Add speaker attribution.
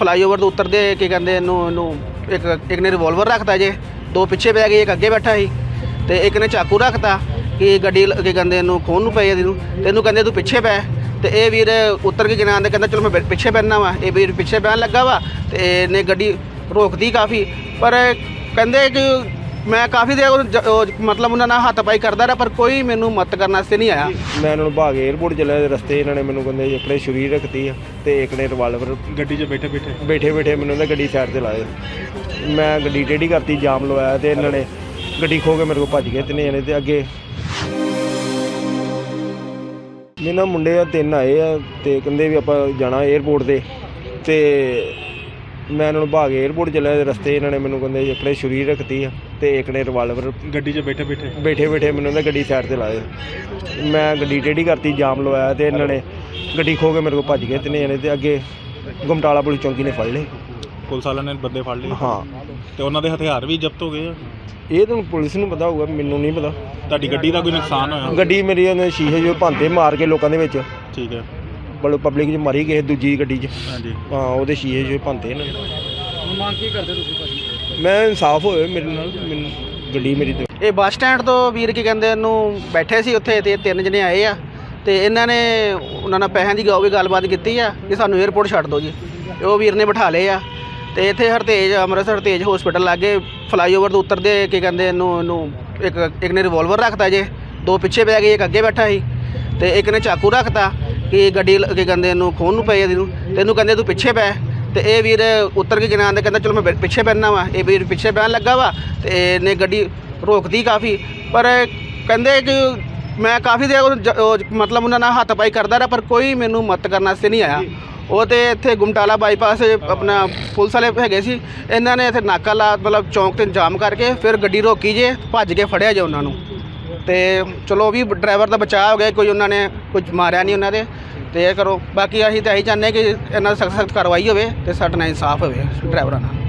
Speaker 1: Flyover ਤੋਂ ਉਤਰਦੇ ਕੀ ਕਹਿੰਦੇ ਇਹਨੂੰ ਇਹਨੂੰ ਇੱਕ ਇੱਕ ਨੇ ਰਿਵਾਲਵਰ ਰੱਖਤਾ ਜੇ, ਦੋ ਪਿੱਛੇ ਪੈ ਗਏ, ਇੱਕ ਅੱਗੇ ਬੈਠਾ ਸੀ ਤੇ ਇੱਕ ਨੇ ਚਾਕੂ ਰੱਖਤਾ ਕਿ ਗੱਡੀ ਕੀ ਕਹਿੰਦੇ ਇਹਨੂੰ ਖੋਣ ਨੂੰ ਪਈ ਇਹਨੂੰ, ਤੇ ਇਹਨੂੰ ਕਹਿੰਦੇ ਤੂੰ ਪਿੱਛੇ ਪੈ ਤੇ ਇਹ ਵੀਰ ਉਤਰ ਕੇ ਕਿਨਾਂ ਦੇ ਕਹਿੰਦਾ ਚਲੋ ਮੈਂ ਪਿੱਛੇ ਬੈਠਣਾ ਵਾ। ਇਹ ਵੀਰ ਪਿੱਛੇ ਬਹਿਣ ਲੱਗਾ ਵਾ ਤੇ ਇਹਨੇ ਗੱਡੀ ਰੋਕਦੀ ਕਾਫੀ, ਪਰ ਕਹਿੰਦੇ ਕਿ ਮੈਂ ਕਾਫੀ ਦੇਰ ਉਹ ਜ- ਉਹ ਮਤਲਬ ਉਹਨਾਂ ਨਾਲ ਹੱਥ ਪਾਈ ਕਰਦਾ ਰਿਹਾ ਪਰ ਕੋਈ ਮੈਨੂੰ ਮਦਦ ਕਰਨ ਵਾਸਤੇ ਨਹੀਂ ਆਇਆ।
Speaker 2: ਮੈਂ ਇਹਨਾਂ ਨੂੰ ਭਾਗ 에ਅਰਪੋਰਟ ਚੱਲਿਆ ਤੇ ਰਸਤੇ ਇਹਨਾਂ ਨੇ ਮੈਨੂੰ ਕਹਿੰਦੇ ਇੱਕ ਨੇ ਛੁਰੀ ਰੱਖਤੀ ਆ ਤੇ ਇੱਕ ਨੇ ਰਿਵਾਲਵਰ
Speaker 3: ਗੱਡੀ 'ਚ ਬੈਠੇ ਬੈਠੇ।
Speaker 2: ਬੈਠੇ ਬੈਠੇ ਮੈਨੂੰ ਉਹਦਾ ਗੱਡੀ ਸਾਈਡ ਤੇ ਲਾਏ। ਮੈਂ ਗੱਡੀ ਟੇਢੀ ਕਰਤੀ ਜਾਮ ਲਵਾਇਆ ਤੇ ਇਹਨਾਂ ਨੇ ਗੱਡੀ ਖੋ ਕੇ ਮੇਰੇ ਕੋਲ ਭੱਜ ਗਏ ਤਿੰਨੇ ਜਣੇ ਤੇ ਅੱਗੇ। ਮੇਰੇ ਨਾਲ ਮੁੰਡੇ ਆ ਤਿੰਨ ਆਏ ਆ ਤੇ ਕਹਿੰਦੇ ਵੀ ਆਪਾਂ ਜਾਣਾ 에ਅਰਪੋਰਟ ਤੇ ਤੇ ਮੈਂ ਇਹਨਾਂ ਨੂੰ ਭਾਗ 에ਅਰਪੋਰਟ ਚੱਲਿਆ ਤੇ ਰਸਤੇ ਇਹਨਾਂ ਨੇ ਮੈਨੂੰ ਕਹਿੰਦੇ ਇੱਕ ਨੇ ਛੁਰੀ ਰੱਖਤੀ ਆ ਤੇ ਇੱਕ ਨੇ ਰਿਵਾਲਵਰ
Speaker 3: ਗੱਡੀ 'ਚ ਬੈਠੇ ਬੈਠੇ?
Speaker 2: ਬੈਠੇ ਬੈਠੇ ਮੈਨੂੰ ਉਹਦਾ ਗੱਡੀ ਸਾਈਡ ਤੇ ਲਾਏ। ਮੈਂ ਗੱਡੀ ਟੇਢੀ ਕਰਤੀ ਜਾਮ ਲਵਾਇਆ ਤੇ ਇਹਨਾਂ ਨੇ ਗੱਡੀ ਖੋ ਕੇ ਮੇਰੇ ਕੋਲ ਭੱਜ ਗਏ ਤਿੰਨੇ ਜਣੇ ਤੇ ਅੱਗੇ ਗੁਮਟਾਲਾ ਪੁਲਿਸ ਚੌਂਕੀ ਨੇ ਫੜ ਲਏ
Speaker 3: ਪੁਲਿਸ ਵਾਲਿਆਂ ਨੇ ਬੰਦੇ ਫੜ ਲਏ?
Speaker 2: ਹਾਂ।
Speaker 3: ਤੇ ਉਹਨਾਂ ਦੇ ਹਥਿਆਰ ਵੀ ਜ਼ਬਤ ਹੋ ਗਏ ਆ?
Speaker 2: ਇਹ ਤਾਂ ਪੁਲਿਸ ਨੂੰ ਪਤਾ ਹੋਊਗਾ ਮੈਨੂੰ ਨਹੀਂ ਪਤਾ।
Speaker 3: ਤੁਹਾਡੀ ਗੱਡੀ ਦਾ ਕੋਈ ਨੁਕਸਾਨ ਹੋਇਆ
Speaker 2: ਗੱਡੀ ਮੇਰੀ ਉਹਨੇ ਸ਼ੀਸ਼ੇ ਜੋ ਭੰਤੇ ਮਾਰ ਕੇ ਲੋਕਾਂ ਦੇ ਵਿੱਚ।
Speaker 3: ਠੀਕ ਹੈ।
Speaker 2: ਬਲ ਪਬਲਿਕ 'ਚ ਮਾਰੀ ਕਿਸੇ ਦੂਜੀ ਗੱਡੀ 'ਚ।
Speaker 3: ਹਾਂਜੀ।
Speaker 2: ਹਾਂ ਉਹਦੇ ਸ਼ੀਸ਼ੇ ਜੋ ਭੰਤੇ ਨੇ ਮੰਗ ਕੀ ਕਰਦੇ ਤੁਸੀਂ ਭਾਜੀ? ਮੈਂ ਇਨਸਾਫ ਹੋਏ ਮੇਰੇ ਨਾਲ ਮੈਨੂੰ ਗੱਡੀ ਮੇਰੀ ਤੇ
Speaker 1: ਇਹ ਬੱਸ ਸਟੈਂਡ ਤੋਂ ਵੀਰ ਕੀ ਕਹਿੰਦੇ ਇਹਨੂੰ ਬੈਠੇ ਸੀ ਉੱਥੇ ਤੇ ਤਿੰਨ ਜਣੇ ਆਏ ਆ। ਤੇ ਇਹਨਾਂ ਨੇ ਉਹਨਾਂ ਨਾਲ ਪੈਸਿਆਂ ਦੀ ਗਾਉ ਵੀ ਗੱਲਬਾਤ ਕੀਤੀ ਆ ਕਿ ਸਾਨੂੰ 에ਅਰਪੋਰਟ ਛੱਡ ਦਿਓ ਜੀ। ਤੇ ਉਹ ਵੀਰ ਨੇ ਬਿਠਾ ਲਏ ਆ। ਤੇ ਇੱਥੇ ਹਰਤੇਜ ਅੰਮ੍ਰਿਤਸਰ ਹਰਤੇਜ ਹਸਪੀਟਲ ਲਾਗੇ ਫਲਾਈਓਵਰ ਤੋਂ ਉਤਰਦੇ ਕੀ ਕਹਿੰਦੇ ਇਹਨੂੰ ਇਹਨੂੰ ਇੱਕ ਇੱਕ ਨੇ ਰਿਵੋਲਵਰ ਰੱਖਤਾ ਜੇ। ਦੋ ਪਿੱਛੇ ਬੈ ਗਏ ਇੱਕ ਅੱਗੇ ਬੈਠਾ ਸੀ। ਤੇ ਇੱਕ ਨੇ ਚਾਕੂ ਰੱਖਤਾ। ਕਿ ਗੱਡੀ ਲ- ਕੀ ਕਹਿੰਦੇ ਇਹਨੂੰ ਖੋਣ ਨੂੰ ਪਏ ਇਹਨੂੰ ਤੇ ਇਹਨੂੰ ਕਹਿੰਦੇ ਤੂੰ ਪਿੱਛੇ ਪੈ। ਤੇ ਇਹ ਵੀਰ ਉਤਰ ਕੇ ਕਿਨਾਂ ਦੇ ਕਹਿੰਦਾ, ਚਲੋ ਮੈਂ ਬੈ- ਪਿੱਛੇ ਬੈਠਣਾ ਵਾ। ਇਹ ਵੀਰ ਪਿੱਛੇ ਪੈਣ ਲੱਗਾ ਵਾ ਤੇ ਇਹਨੇ ਗੱਡੀ ਰੋਕਦੀ ਕਾਫੀ। ਪਰ ਕਹਿੰਦੇ ਕਿ ਮੈਂ ਕਾਫੀ ਦੇਰ ਉਹ ਜ- ਉਹ ਮਤਲਬ ਉਹਨਾਂ ਨਾਲ ਹੱਥ ਪਾਈ ਕਰਦਾ ਰਿਹਾ, ਪਰ ਕੋਈ ਮੈਨੂੰ ਮਤ ਕਰਨ ਵਾਸਤੇ ਨਹੀਂ ਆਇਆ। ਉਹ ਤੇ ਇੱਥੇ ਗੁਮਟਾਲਾ ਬਾਈਪਾਸ ਆਪਣਾ ਪੁਲਿਸ ਵਾਲੇ ਹੈਗੇ ਸੀ। ਇਹਨਾਂ ਨੇ ਇੱਥੇ ਨਾਕਾ ਲਾ, ਮਤਲਬ ਚੌਂਕ ਤੇ ਜਾਮ ਕਰਕੇ ਫਿਰ ਗੱਡੀ ਰੋਕੀ ਜੇ, ਭੱਜ ਕੇ ਫੜਿਆ ਜੇ ਉਹਨਾਂ ਨੂੰ। ਤੇ ਚਲੋ ਉਹ ਵੀ ਡਰਾਈਵਰ ਦਾ ਬਚਾਅ ਹੋ ਗਿਆ, ਕੋਈ ਉਹਨਾਂ ਨੇ ਕੁਝ ਮਾਰਿਆ ਨਹੀਂ ਉਹਨਾਂ ਦੇ, ਤੇ ਇਹ ਕਰੋ। ਬਾਕੀ ਅਸੀਂ ਤਾਂ ਇਹੀ ਚਾਹੁੰਦੇ ਕਿ ਇਹਨਾਂ ਸਖਤ ਸਖਤ ਕਾਰਵਾਈ ਹੋਵੇ ਤੇ ਸਾਡੇ ਨਾਲ ਇਨਸਾਫ ਹੋਵੇ ਡਰਾਈਵਰਾਂ ਨਾਲ।